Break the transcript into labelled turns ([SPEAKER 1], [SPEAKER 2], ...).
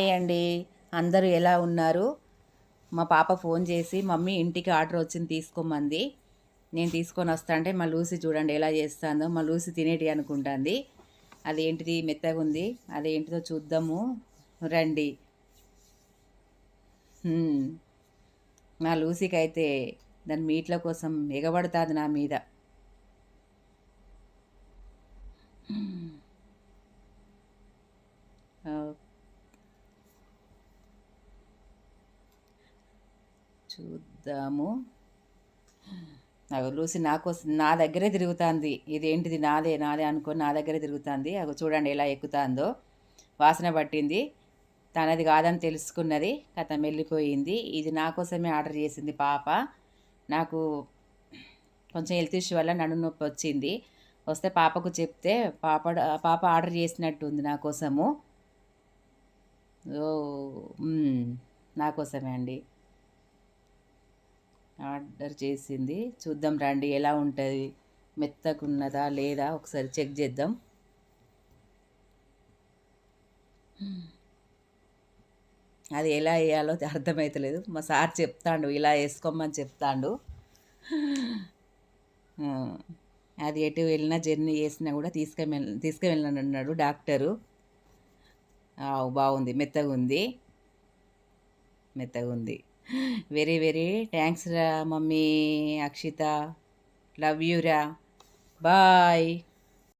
[SPEAKER 1] అండి. అందరూ ఎలా ఉన్నారు? మా పాప ఫోన్ చేసి మమ్మీ ఇంటికి ఆర్డర్ వచ్చింది తీసుకోమంది. నేను తీసుకొని వస్తా అంటే మా లూసి చూడండి ఎలా చేస్తాందో. మా లూసి తినేటి అనుకుంటుంది. అదేంటిది మెత్తగా ఉంది? అదేంటిదో చూద్దాము. రండి. మా లూసికి అయితే దాని మీట్ల కోసం ఎగబడుతుంది నా మీద ఓ- చూద్దాము. అగో లూసి నాకోసం నా దగ్గరే తిరుగుతుంది. ఇదేంటిది నాదే నాదే అనుకొని నా దగ్గరే తిరుగుతుంది. అగో చూడండి ఎలా ఎక్కుతుందో. వాసన పట్టింది. తనది కాదని తెలుసుకున్నది. కథ వెళ్ళిపోయింది ఇది నా కోసమే ఆర్డర్ చేసింది పాప. నాకు కొంచెం హెల్త్ ఇష్యూ వల్ల నడు నొప్పి వచ్చింది. వస్తే పాపకు చెప్తే పాప పాప ఆర్డర్ చేసినట్టు ఉంది నా కోసము. ఓ నా కోసమే అండి. ఆర్డర్ చేసింది. చూద్దాం రండి ఎలా ఉంటుంది? మెత్తకున్నదా లేదా ఒకసారి చెక్ చేద్దాం. అది ఎలా వేయాలో అర్థమవుతలేదు మా సార్ చెప్తాండు ఇలా వేసుకోమని చెప్తాండు. అది ఎటు వెళ్ళినా జర్నీ చేసినా కూడా తీసుకెళ్ళి తీసుకువెళ్ళను అన్నాడు డాక్టరు. బాగుంది మెత్తగా ఉంది మెత్తగా ఉంది వెరీ వెరీ థ్యాంక్స్ రా మమ్మీ అక్షిత. లవ్ యూ రా. బాయ్